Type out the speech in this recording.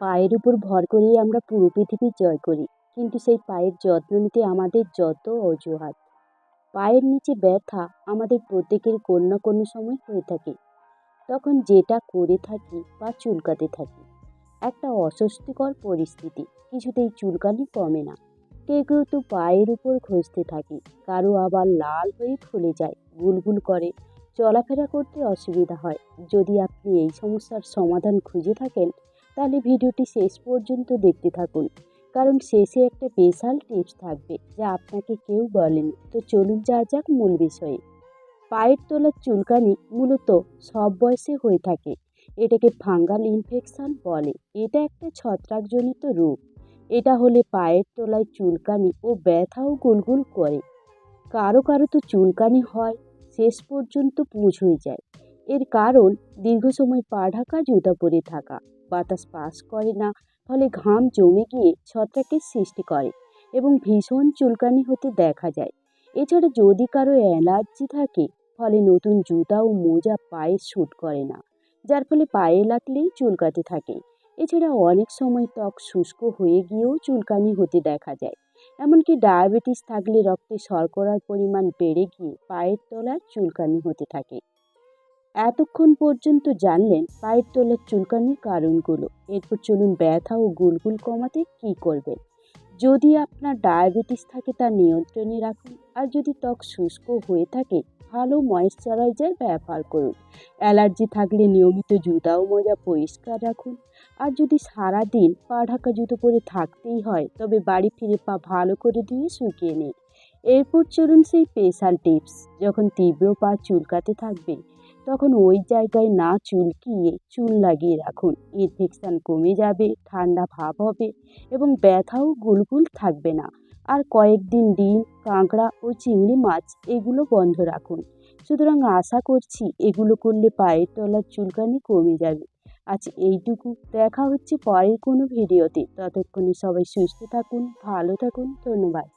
পায়ের উপর ভর করেই আমরা পুরো পৃথিবী জয় করি। কিন্তু সেই পায়ের যত্ন নিতে আমাদের যত অজুহাত। পায়ের নিচে ব্যথা আমাদের প্রত্যেকের কোনো না কোনো সময় হয়ে থাকে। তখন যেটা করে থাকি বা চুলকাতে থাকি, একটা অস্বস্তিকর পরিস্থিতি, কিছুতেই চুলকানি কমে না। কেউ কেউ তো পায়ের উপর ঘষতে থাকে, কারও আবার লাল হয়ে ফুলে যায়, গুলগুল করে। চলাফেরা করতে অসুবিধা হয়। যদি আপনি এই সমস্যার সমাধান খুঁজে থাকেন তাহলে ভিডিওটি শেষ পর্যন্ত দেখতে থাকুন। কারণ শেষে একটা স্পেশাল টিপস থাকবে যা আপনাকে কেউ বলেনি। তো চলুন যা যাক মূল বিষয়ে। পায়ের তলার চুলকানি মূলত সব বয়সে হয়ে থাকে। এটাকে ফাঙ্গাল ইনফেকশন বলে। এটা একটা ছত্রাকজনিত রোগ। এটা হলে পায়ের তলায় চুলকানি ও ব্যথাও গুলগুল করে। কারও কারও তো চুলকানি হয়, শেষ পর্যন্ত পুঁজ হয়ে যায়। এর কারণ দীর্ঘ সময় পা ঢাকা জুতা পরে থাকা। বাতাস পাস করে না, ফলে ঘাম জমে গিয়ে ছত্রাকের সৃষ্টি করে এবং ভীষণ চুলকানি হতে দেখা যায়। এছাড়া যদি কারও অ্যালার্জি থাকে, ফলে নতুন জুতা ও মোজা পায়ে শ্যুট করে না, যার ফলে পায়ে লাগলেই চুলকাতে থাকে। এছাড়া অনেক সময় ত্বক শুষ্ক হয়ে গিয়েও চুলকানি হতে দেখা যায়। এমনকি ডায়াবেটিস থাকলে রক্তে শর্করার পরিমাণ বেড়ে গিয়ে পায়ের তলার চুলকানি হতে থাকে। এতক্ষণ পর্যন্ত জানলেন পায়ের তলার চুলকানির কারণগুলো। এরপর চলুন ব্যথা ও গুলগুল কমাতে কী করবেন? যদি আপনার ডায়াবেটিস থাকে তা নিয়ন্ত্রণে রাখুন, আর যদি ত্বক শুষ্ক হয়ে থাকে, ভালো ময়েশ্চারাইজার ব্যবহার করুন। অ্যালার্জি থাকলে নিয়মিত জুতা ও মোজা পরিষ্কার রাখুন। আর যদি সারাদিন পা ঢাকা জুতো পরে থাকতেই হয়, তবে বাড়ি ফিরে পা ভালো করে ধুয়ে শুকিয়ে নিন। এরপর চলুন সেই স্পেশাল টিপস যখন তীব্র পা চুলকাতে থাকবে, তখন ওই জায়গায় না চুলকিয়ে চুল লাগিয়ে রাখুন। ইনফেকশান কমে যাবে, ঠান্ডা ভাব হবে এবং ব্যথাও গুলগুল থাকবে না। আর কয়েকদিন ডিম, কাঁকড়া ও চিংড়ি মাছ এগুলো বন্ধ রাখুন। সুতরাং আশা করছি এগুলো করলে পায়ের তলার চুলকানি কমে যাবে। আজ এইটুকু। দেখা হচ্ছে পরের কোনো ভিডিওতে ততক্ষণে সবাই সুস্থ থাকুন, ভালো থাকুন, ধন্যবাদ।